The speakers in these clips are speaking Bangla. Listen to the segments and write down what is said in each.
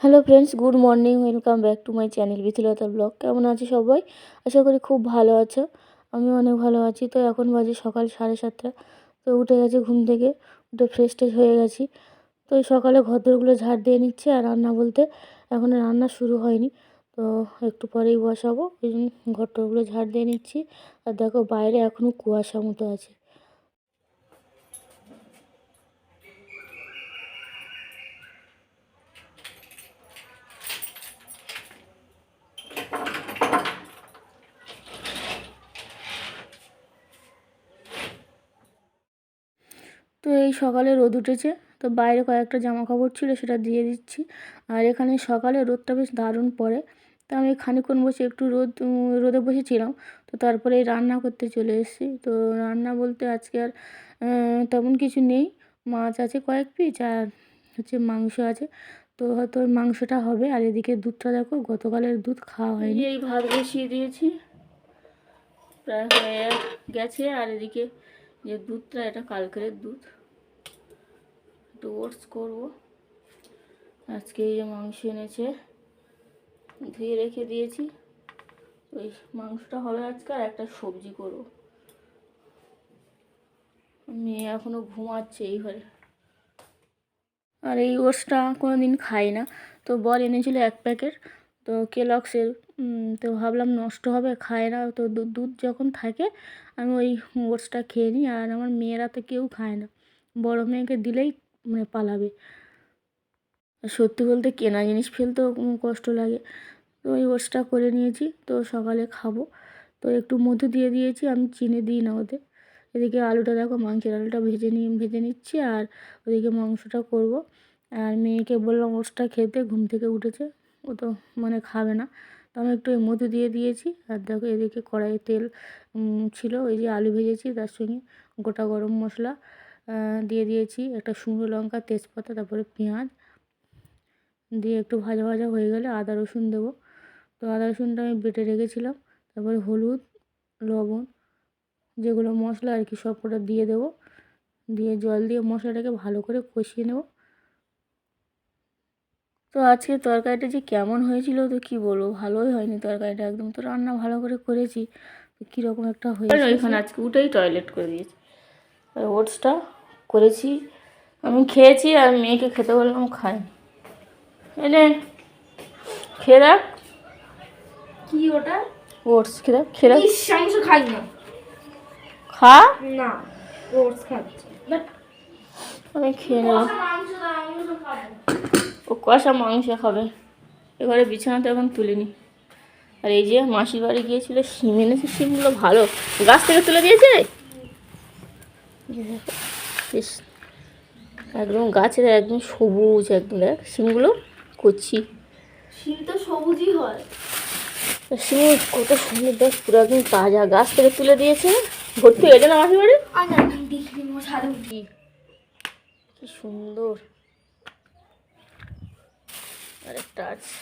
Hello friends good morning welcome back to my channel Bithilata blog কেমন আছে সবাই? আশা করি খুব ভালো আছো। আমি অনেক ভালো আছি। তো এখন বাজে সকাল সাড়ে সাতটা। তো উঠে গেছে ঘুম থেকে, উঠে ফ্রেশ ট্রেশ হয়ে গেছি। তো এই সকালে ঘরদোরগুলো ঝাড় দিয়ে নিচ্ছে আর রান্না বলতে এখনও রান্না শুরু হয়নি। তো একটু পরেই বসাবো। ওই জন্য ঘরটরগুলো ঝাড় দিয়ে নিচ্ছি। আর দেখো বাইরে এখনও কুয়াশা মতো আছে। তো এই সকালে রোদ উঠেছে, তো বাইরে কয়েকটা জামা কাপড় ছিল সেটা দিয়ে দিচ্ছি। আর এখানে সকালে রোদটা বেশ দারুণ পড়ে। তো আমি খানিক্ষণ বসে একটু রোদ রোদে বসেছিলাম, তো তারপরে রান্না করতে চলে এসেছি। তো রান্না বলতে আজকে আর তেমন কিছু নেই। মাছ আছে কয়েক পিস আর হচ্ছে মাংস আছে। তো হয়তো মাংসটা হবে। আর এদিকে দুধটা দেখো, গতকালের দুধ খাওয়া হয়নি। এই ভাত বসিয়ে দিয়েছি। প্রায় হয়ে গেছে। আর এদিকে যে দুধটা, এটা কালকের দুধ। একটু ওটস করব। আজকে এই যে মাংস এনেছে, ধুয়ে রেখে দিয়েছি। ওই মাংসটা হবে আজকে আর একটা সবজি করব। মেয়ে এখনও ঘুমাচ্ছে এই ঘরে আর এই ওটসটা কোনো দিন খাই না। তো বল এনেছিল এক প্যাকেট, তো কেলক্সের তো ভাবলাম নষ্ট হবে, খায় না। তো দুধ যখন থাকে, আমি ওই ওটসটা খেয়ে নিই। আর আমার মেয়েরা তো কেউ খায় না। বড় মেয়েকে দিলেই মানে পালাবে। সত্যি বলতে কেনা জিনিস ফেলতেও কষ্ট লাগে। তো ওই ওটসটা করে নিয়েছি, তো সকালে খাব। তো একটু মধু দিয়ে দিয়েছি, আমি চিনি দিই না ওতে। এদিকে আলুটা দেখো, মাংসের আলুটা ভেজে নিয়ে ভেজে নিচ্ছি আর ওদিকে মাংসটা করব। আর মেয়েকে বললাম ওটসটা খেতে, ঘুম থেকে উঠেছে। ও তো মানে খাবে না। তো আমি একটু মধু দিয়ে দিয়েছি। আর দেখো এদিকে কড়াইয়ে তেল ছিল, ওই যে আলু ভেজেছি তার সঙ্গে গোটা গরম মশলা। দিয়ে দিয়েছি। একটা শুকনো লঙ্কা, তেজপাতা, তারপরে পেঁয়াজ। দিয়ে একটু ভাজা ভাজা হয়ে গেলে আদা রসুন দেবো। তো আদা রসুনটা আমি বেটে রেখেছিলাম। তারপরে হলুদ, লবণ, যেগুলো মশলা আর কি, সব কটা দিয়ে দেবো। দিয়ে জল দিয়ে মশলাটাকে ভালো করে কষিয়ে নেব। তো আজকে তরকারিটা যে কেমন হয়েছিল, তো কি বলব? ভালোই হয়নি তরকারিটা। একদম তো রান্না ভালো করে করেছি। তো কীরকম একটা হয়েছে। ওইখানে আজকে উঠেই টয়লেট করে দিয়েছি। ওটসটা করেছি। আমি খেয়েছি আর মেয়েকে খেতে বললাম খাই এনে খেয়ে দেখ। কি ওটা? ওটস খেয়ে দেখ খেয়ে ইস খাই না খা। না ওটস খাচ্ছি। আমি খেয়ে নেব। ও কষা মাংস খাবে। এবারে বিছানাতে এখন তুলিনি। আর এই যে মাসির বাড়ি গিয়েছিল শিম এনেছে শিমগুলো ভালো। গাছ থেকে তুলে দিয়েছে? বেশ। একদম গাছের একদম সবুজ একদম দেখ শিমগুলো কচি শিম তো সবুজই হয়। শিম কত সুন্দর দেখ পুরো একদম তাজা। গাছ থেকে তুলে দিয়েছে ভর্তি হয়ে না মাসির বাড়ি? কি সুন্দর। আরেকটা আছে।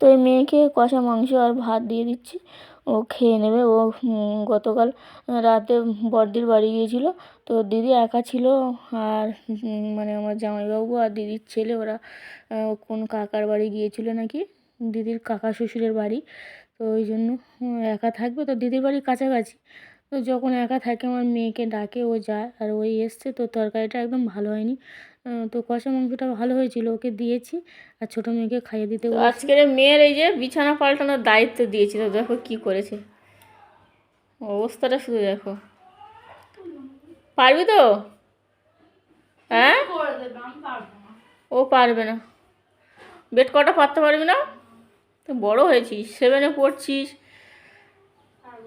তো এই মেয়েকে কষা মাংস আর ভাত দিয়ে দিচ্ছি। ও খেয়ে নেবে। ও গতকাল রাতে বড়দির বাড়ি গিয়েছিল। তো দিদি একা ছিল আর মানে আমার জামাইবাবু আর দিদির ছেলে, ওরা কোন কাকার বাড়ি গিয়েছিল নাকি? দিদির কাকা শ্বশুরের বাড়ি। তো ওই জন্য একা থাকবে। তো দিদির বাড়ি কাছাকাছি। তো যখন একা থাকে, আমার মেয়েকে ডাকে, ও যায়। আর ওই এসছে, তো তরকারিটা একদম ভালো হয়নি। তো কষা মাংসটা ভালো হয়েছিল ওকে দিয়েছি আর ছোটো মেয়েকে খাইয়ে দিতে আজকের মেয়ের এই যে বিছানা পাল্টানোর দায়িত্ব দিয়েছি তো দেখো কি করেছে। অবস্থাটা শুধু দেখো। পারবি তো? হ্যাঁ? ও পারবে না। বেড কটা পারতে পারবি না? তো বড় হয়েছিস সেভেনে পড়ছিস।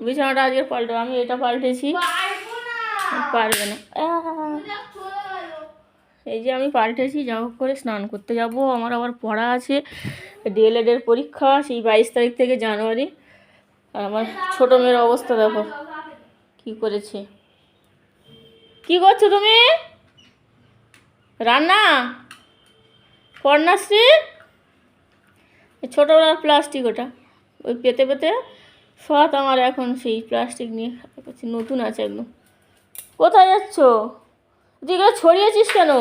বিছানাটা আজকে পাল্টে আমি এটা পাল্টেছি। পারবে না পারবে না আহ! দেখ, চলে গেল এই যে আমি পাল্টেছি, যা হোক করে স্নান করতে যাব। আমার আবার পড়া আছে, ডিএলএডের পরীক্ষা, সেই বাইশ তারিখ থেকে জানুয়ারি। আর আমার ছোটো মেয়ের অবস্থা দেখো, কি করেছে। কি করছ তুমি? রান্না? কন্যাশ্রী? ছোটোবেলার প্লাস্টিক ওটা। ওই পেতে পেতে সব আমার এখন সেই প্লাস্টিক নিয়ে, নতুন আছে একদম। কোথায় যাচ্ছ? তুই এগুলো ছড়িয়েছিস কেন?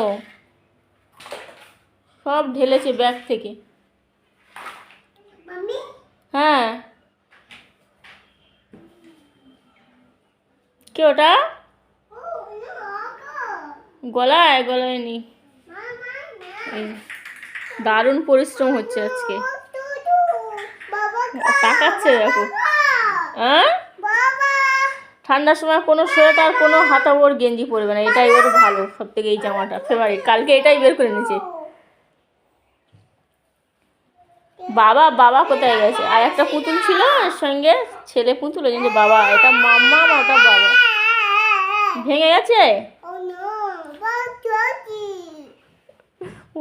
সব ঢেলেছে ব্যাগ থেকে। হ্যাঁ। কে ওটা? গলায় গলায় নি। দারুণ পরিশ্রম হচ্ছে আজকে। তাকাচ্ছে দেখো। হ্যাঁ ঠান্ডার সময় কোনো সোয়েটার, কোনো হাতা ওর গেঞ্জি পরবে না। এটাই ওর ভালো সব থেকে এই জামাটা ফেভারিট কালকে এটাই বের করে নিয়েছে বাবা বাবা কোথায় গেছে? আর একটা পুতুল ছিল সঙ্গে? ছেলে পুতুল, ওই বাবা, এটা মাম্মা ওটা বাবা? ভেঙে গেছে?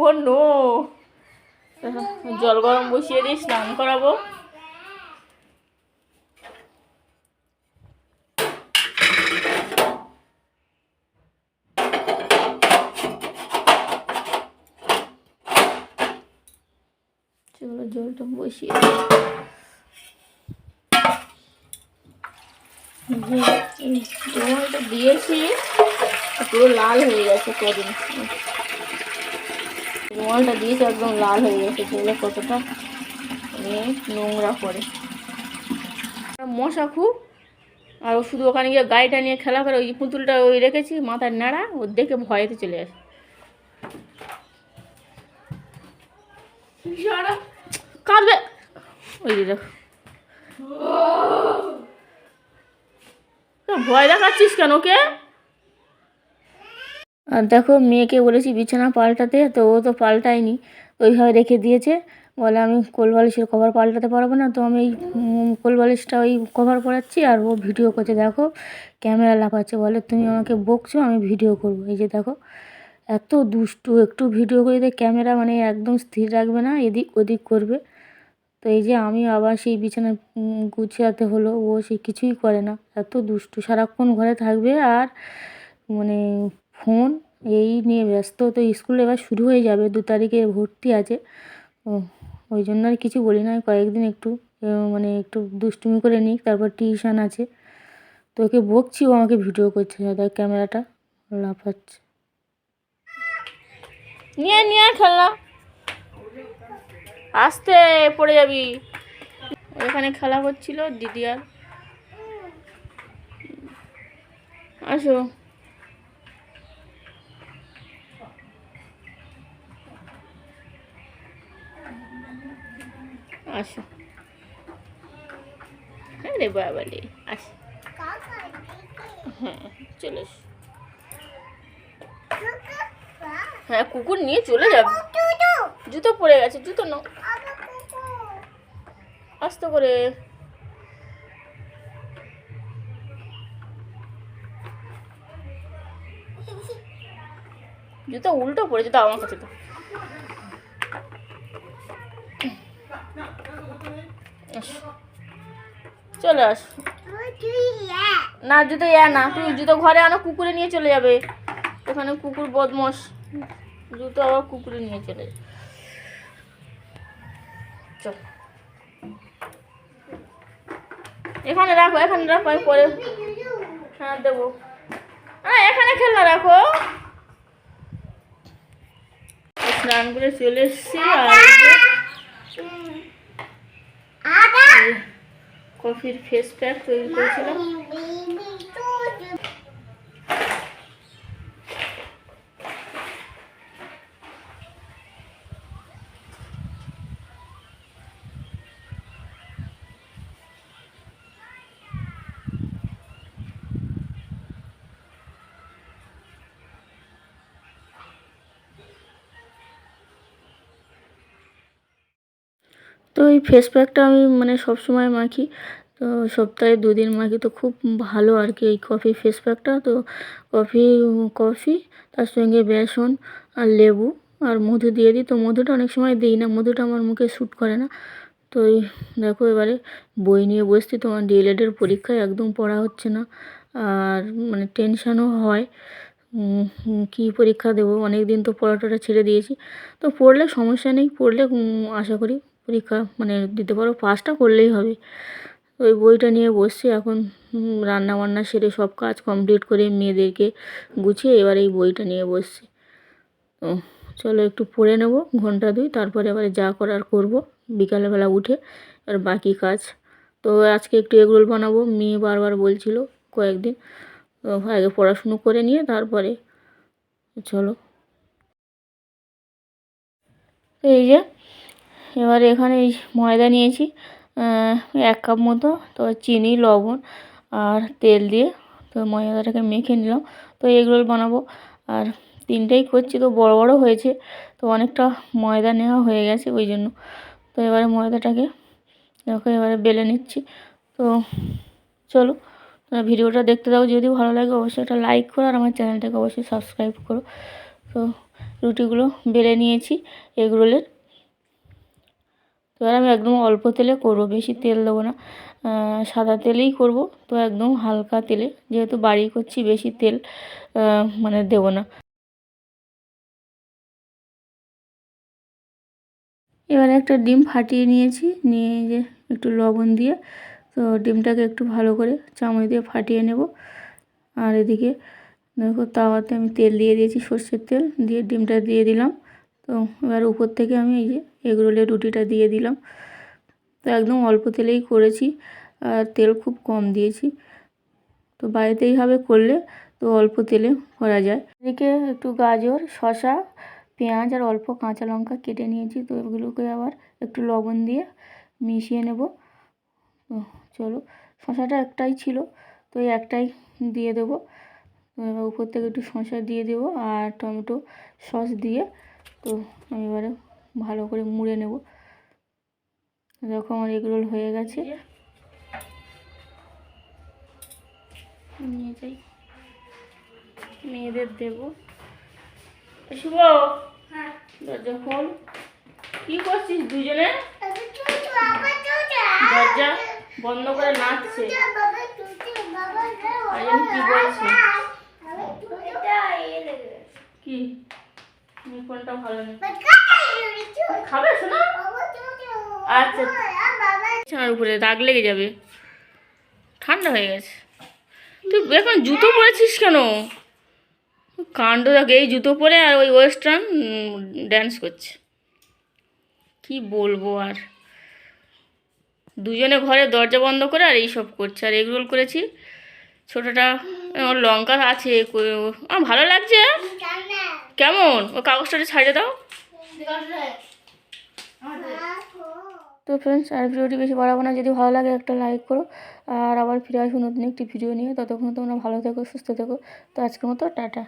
Oh no. জল গরম বসিয়ে দিয়ে স্নান করাবো চলো জলটা বসিয়ে জলটা দিয়েছি, পুরো লাল হয়ে গেছে কদিন। রুমালটা দিয়েছি, একদম লাল হয়ে গেছে জলে কতটা মানে নোংরা করে মশা খুব, আর ও শুধু ওখানে গিয়ে গাড়িটা নিয়ে খেলা করে, ওই পুতুলটা ওই রেখেছি, মাথার নাড়া, ও দেখে ভয়েতে চলে আসে। কাঁদবে। ওই দেখো। ভয় দেখাচ্ছিস কেন ওকে? আর দেখো, মেয়েকে বলেছি বিছানা পাল্টাতে, তো ও তো পাল্টায়নি। ওইভাবে রেখে দিয়েছে। বলে আমি কোলবালিশের কভার পাল্টাতে পারব না, তো আমি এই কোলবালিশটা ওই কভার পরাচ্ছি আর ও ভিডিও করছে। দেখো ক্যামেরা লাফাচ্ছে। বলে, তুমি আমাকে বকছো, আমি ভিডিও করব। এই যে দেখো, এত দুষ্টু, একটু ভিডিও করে ক্যামেরা মানে একদম স্থির রাখবে না, এদিক ওদিক করবে। তো এই যে আমি আবার সেই বিছানা গুছিয়াতে হলো, ও সে কিছুই করে না। এত দুষ্টু, সারাক্ষণ ঘরে থাকবে আর মানে ফোন এই নিয়ে ব্যস্ত। তো স্কুল এবার শুরু হয়ে যাবে, দু তারিখে ভর্তি আছে। ওই জন্য আর কিছু বলি না, কয়েকদিন একটু মানে একটু দুষ্টুমি করে নিই তারপর টিউশন আছে। তো ওকে বকছি, ও আমাকে ভিডিও করছে দেখ ক্যামেরাটা, লাফাচ্ছে। নিয়ে নিয়ে খেলনা আসতে পড়ে যাবি। ওখানে খেলা করছিল দিদি আর। আসো। আসো। আরে বাবা রে আস। হ্যাঁ চলে হ্যাঁ কুকুর নিয়ে চলে যাবে। জুতো পড়ে গেছে, জুতো নাও। আস্তে করে। জুতো উল্টো পড়ে দাও আমার কাছে তো। চলে আস। না, জুতো ইয়া না তুমি জুতো ঘরে আনো, কুকুরে নিয়ে চলে যাবে। ওখানে কুকুর বদমাস। জুতো আবার কুকুরে নিয়ে চলে যাবে চল। এখানে রাখো এখানে রাখো আমি পরে হ্যাঁ দেবো। হ্যাঁ এখানে খেলনা রাখো। স্নান করে চলে এসছি আর কফির ফেস প্যাক তৈরি করেছিলাম। তো এই ফেস প্যাকটা আমি মানে সব সময় মাখি। তো সপ্তাহে দুদিন মাখি। তো খুব ভালো আর কি এই কফি ফেস প্যাকটা তো কফি কফি তার সঙ্গে বেসন আর লেবু আর মধু দিয়ে দিই। তো মধুটা অনেক সময় দিই না। মধুটা আমার মুখে শ্যুট করে না। তো দেখো এবারে বই নিয়ে বসছি। তোমার ডিএলএডের পরীক্ষায় একদম পড়া হচ্ছে না। আর মানে টেনশানও হয়। কী পরীক্ষা দেবো? অনেক দিন তো পড়াটা ছেড়ে দিয়েছি। তো পড়লে সমস্যা নেই। পড়লে আশা করি পরীক্ষা মানে দিতে পারো পাসটা করলেই হবে। ওই বইটা নিয়ে বসছি এখন রান্না বান্না সেরে সব কাজ কমপ্লিট করে মেয়েদেরকে গুছিয়ে এবার এই বইটা নিয়ে বসছি। তো চলো একটু পড়ে নেব ঘণ্টা দুই, তারপরে আবার যা করার করব, বিকালবেলা উঠে আর বাকি কাজ। তো আজকে একটু এগরোল বানাবো, মেয়ে বারবার বলছিল কয়েকদিন। আগে পড়াশুনো করে নিয়ে তারপরে চলো। এই যে এবার এখানে ময়দা নিয়েছি এক কাপ মতো, তো চিনি, লবণ আর তেল দিয়ে, তো ময়দাটাকে মেখে নিলাম। তো এগরোল বানাবো। আর তিনটেই করছি, তো বড় বড় হয়েছে, তো অনেকটা ময়দা নেওয়া হয়ে গেছে ওই জন্য। তো এবারে ময়দাটাকে, দেখো এবারে বেলে নিচ্ছি। তো চলো, তোমরা ভিডিওটা দেখতে দাও, যদি ভালো লাগে অবশ্যই একটা লাইক করো আর আমার চ্যানেলটাকে অবশ্যই সাবস্ক্রাইব করো। তো রুটিগুলো বেলে নিয়েছি এগরোলের। এবার আমি একদম অল্প তেলে করব, বেশি তেল দেবো না। সাদা তেলেই করব, তো একদম হালকা তেলে। যেহেতু বাড়ি করছি, বেশি তেল মানে দেবো না। এবার একটা ডিম ফাটিয়ে নিয়েছি, নিয়ে যে একটু লবণ দিয়ে, তো ডিমটাকে একটু ভালো করে চামচ দিয়ে ফাটিয়ে নেব। আর এদিকে দেখো, তাওয়াতে আমি তেল দিয়ে দিয়েছি, সর্ষের তেল, দিয়ে ডিমটা দিয়ে দিলাম। তো এবার উপর থেকে আমি এই যে এগরোলের রুটিটা দিয়ে দিলাম। তো একদম অল্প তেলেই করেছি আর তেল খুব কম দিয়েছি। তো বাড়িতে এইভাবে করলে তো অল্প তেলে করা যায়। এদিকে একটু গাজর শশা পেঁয়াজ আর অল্প কাঁচা লঙ্কা কেটে নিয়েছি। তো এগুলোকে আবার একটু লবণ দিয়ে মিশিয়ে নেব। চলো, শসাটা একটাই ছিল। তো এই একটাই দিয়ে দেবো। উপর থেকে একটু শসা দিয়ে দেবো আর টমেটো সস দিয়ে তো আমি এবারে ভালো করে মুড়ে নেব। দেখো আমার এগরোল হয়ে গেছে। নিয়ে যাই। মেয়েদের দেবো। শুভ। হ্যাঁ। দরজা খোল। কি করছিস দুজনে? দরজা বন্ধ করে নাচছে। কি বলছে কি? কোনটা ভালো নেই খাবে শোনা। আচ্ছা। বিছানার উপরে দাগ লেগে যাবে। ঠান্ডা হয়ে গেছে। তুই এখন জুতো পরেছিস কেন? কাণ্ড দেখ এই জুতো পরে আর ওই ওয়েস্টার্ন ড্যান্স করছে। কি বলব আর? দুজনে ঘরে দরজা বন্ধ করে আর এইসব করছে। আর এগ রোল করেছি। ছোটোটা ওর লঙ্কা আছে আমার ভালো লাগছে। কেমন? ও কাগজটা ছাড়িয়ে দাও। তো ফ্রেন্ডস আর ভিডিওটি বেশি বাড়াবো না। যদি ভালো লাগে একটা লাইক করো। আর আবার ফিরে আসব নতুন একটি ভিডিও নিয়ে। ততক্ষণ তোমরা ভালো থেকো, সুস্থ থেকো। তো আজকের মতো টাটা।